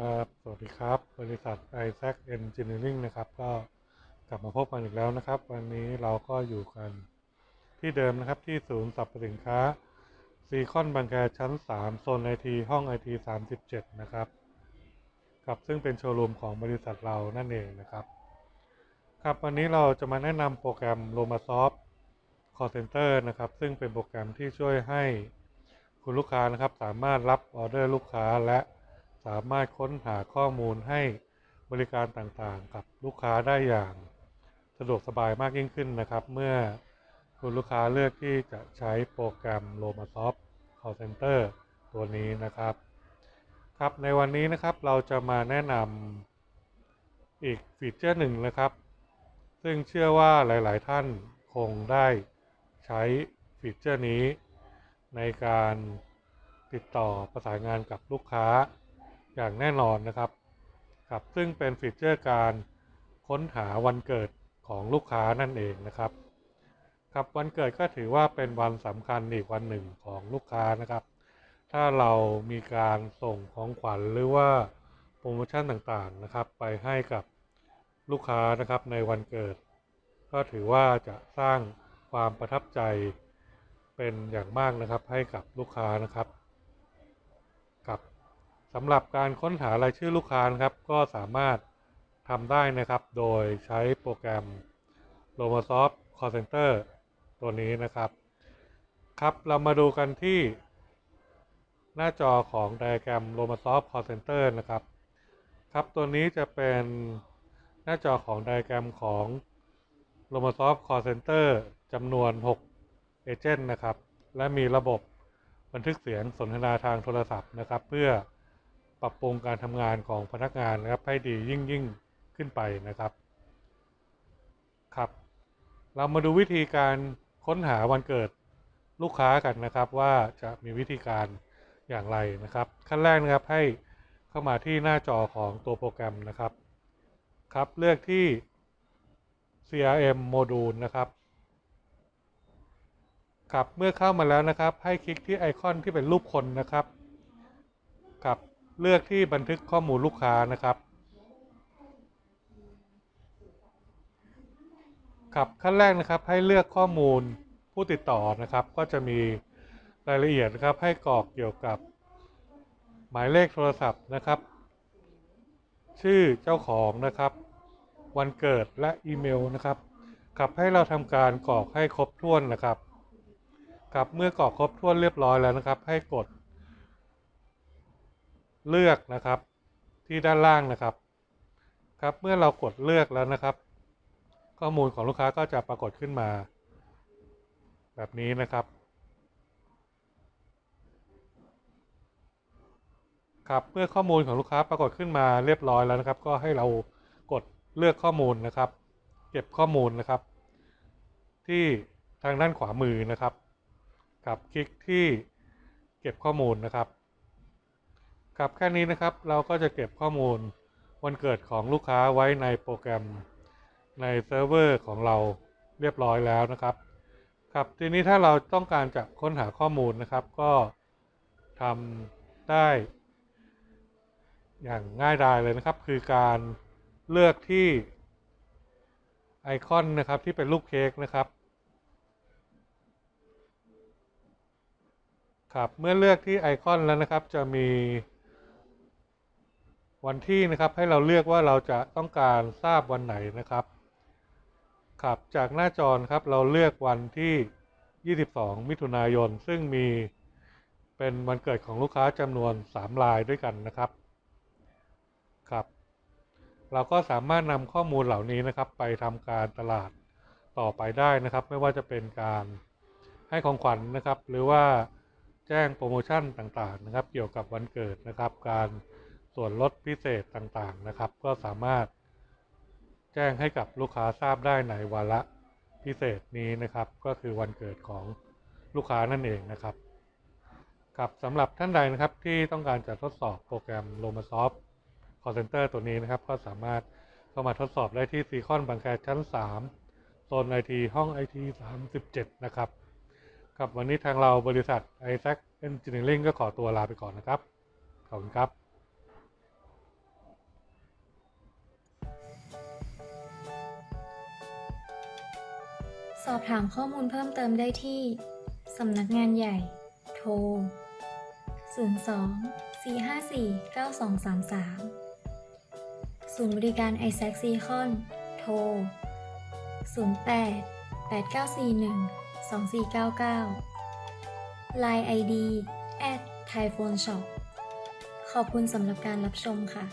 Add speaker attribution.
Speaker 1: ครับ สวัสดีครับ บริษัท i s a c Engineering นะครับ ก็กลับมาพบกันอีกแล้วนะครับ วันนี้เราก็อยู่กันที่เดิมนะครับที่ศูนย์สรรพสินค้าซีคอนบางแคชั้น 3 โซนไอทีห้องไอที37 นะครับครับซึ่งเป็นโชว์รูมของบริษัทเรานั่นเองนะครับ ครับวันนี้เราจะมาแนะนำโปรแกรม Romasoft Call Center นะครับ ซึ่งเป็นโปรแกรมที่ช่วยให้คุณลูกค้านะครับ สามารถรับออเดอร์ลูกค้าและ สามารถค้นหาข้อมูลให้บริการต่างๆ กับลูกค้าได้อย่างสะดวกสบายมากยิ่งขึ้นนะครับ เมื่อคุณลูกค้าเลือกที่จะใช้โปรแกรม Romasoft Call Center ตัวนี้นะครับ ครับในวันนี้นะครับเราจะมาแนะนำอีกฟีเจอร์หนึ่งนะครับ ซึ่งเชื่อว่าหลายๆท่านคงได้ใช้ฟีเจอร์นี้ ในการติดต่อประสานงานกับลูกค้า อย่างแน่นอนนะครับครับซึ่งเป็นฟีเจอร์การค้นหาวันเกิดของลูกค้านั่นเองนะครับครับวันเกิดก็ถือว่าเป็นวันสำคัญอีกวันหนึ่งของลูกค้านะครับ ถ้าเรามีการส่งของขวัญหรือว่าโปรโมชั่นต่างๆนะครับ ไปให้กับลูกค้านะครับในวันเกิด ก็ถือว่าจะสร้างความประทับใจเป็นอย่างมากนะครับให้กับลูกค้านะครับครับ สำหรับการค้นหารายชื่อลูกค้านะครับ ก็สามารถทำได้นะครับ โดยใช้โปรแกรม Romasoft Call Center ตัวนี้นะครับ ครับเรามาดูกันที่หน้าจอของไดอะแกรม Romasoft Call Center นะครับ ครับตัวนี้จะเป็นหน้าจอของไดอะแกรมของ Romasoft Call Center จำนวน 6 เอเจนต์นะครับ และมีระบบบันทึกเสียงสนทนาทางโทรศัพท์นะครับ เพื่อ ปรับปรุงการทำงานของพนักงานนะครับให้ดียิ่งยิ่งขึ้นไปนะครับครับ เรามาดูวิธีการค้นหาวันเกิดลูกค้ากันนะครับ ว่าจะมีวิธีการอย่างไรนะครับ ขั้นแรกนะครับให้เข้ามาที่หน้าจอของตัวโปรแกรมนะครับครับเลือกที่ CRM โมดูลนะครับครับเมื่อเข้ามาแล้วนะครับ ให้คลิกที่ไอคอนที่เป็นรูปคนนะครับครับ เลือกที่บันทึกข้อมูลลูกค้านะครับ ครับขั้นแรกนะครับให้เลือกข้อมูลผู้ติดต่อนะครับ ก็จะมีรายละเอียดนะครับให้กรอกเกี่ยวกับ หมายเลขโทรศัพท์นะครับ ชื่อเจ้าของนะครับ วันเกิดและอีเมลนะครับครับให้เราทำการกรอกให้ครบถ้วนนะครับครับเมื่อกรอกครบถ้วนเรียบร้อยแล้วนะครับ ให้กด เลือกนะครับ ที่ด้านล่างนะครับ ครับ เมื่อเรากดเลือกแล้วนะครับ ข้อมูลของลูกค้าก็จะปรากฏขึ้นมา แบบนี้นะครับ ครับเมื่อข้อมูลของลูกค้าปรากฏขึ้นมาเรียบร้อยแล้วนะครับ ก็ให้เรากดเลือกข้อมูลนะครับ เก็บข้อมูลนะครับ ที่ทางด้านขวามือนะครับ กับคลิกที่เก็บข้อมูลนะครับ กับแค่นี้นะครับเราก็จะเก็บข้อมูลวันเกิดของลูกค้าไว้ในโปรแกรมในเซิร์ฟเวอร์ของเราเรียบร้อยแล้วนะครับ ครับทีนี้ถ้าเราต้องการจะค้นหาข้อมูลนะครับ ก็ทำได้ อย่างง่ายดายเลยนะครับ คือการเลือกที่ไอคอนนะครับที่เป็นรูปเค้กนะครับครับเมื่อเลือกที่ไอคอนแล้วนะครับจะมี วันที่นะครับให้เราเลือกว่าเราจะต้องการทราบวันไหนนะครับครับจากหน้าจอครับเราเลือกวันที่ 22 มิถุนายน ซึ่งมีเป็นวันเกิดของลูกค้าจำนวน3รายด้วยกันนะครับครับ เราก็สามารถนำข้อมูลเหล่านี้นะครับ ไปทำการตลาดต่อไปได้นะครับ ไม่ว่าจะเป็นการให้ของขวัญนนะครับ หรือว่าแจ้งโปรโมชั่นต่างๆนะครับ เกี่ยวกับวันเกิดนะครับ การ ส่วนลดพิเศษต่างๆนะครับ ก็สามารถแจ้งให้กับลูกค้าทราบได้ในวาระพิเศษนี้นะครับ ก็คือวันเกิดของลูกค้านั่นเองนะครับครับสำหรับท่านใดนะครับที่ต้องการจะทดสอบโปรแกรม Romasoft Call Center ตัวนี้นะครับ ก็สามารถเข้ามาทดสอบได้ที่ซีคอนบางแคชั้น 3 โซนไอทีห้องไอที37 นะครับครับวันนี้ทางเราบริษัท i s a c Engineering ก็ขอตัวลาไปก่อนนะครับ ขอบคุณครับ
Speaker 2: สอบถามข้อมูลเพิ่มเติมได้ที่สำนักงานใหญ่ โทร 02 454 9233 ศูนย์บริการ i s a c s e c o n โทร 08 8941 2499 Line ID at thaiphone shop ขอบคุณสำหรับการรับชมค่ะ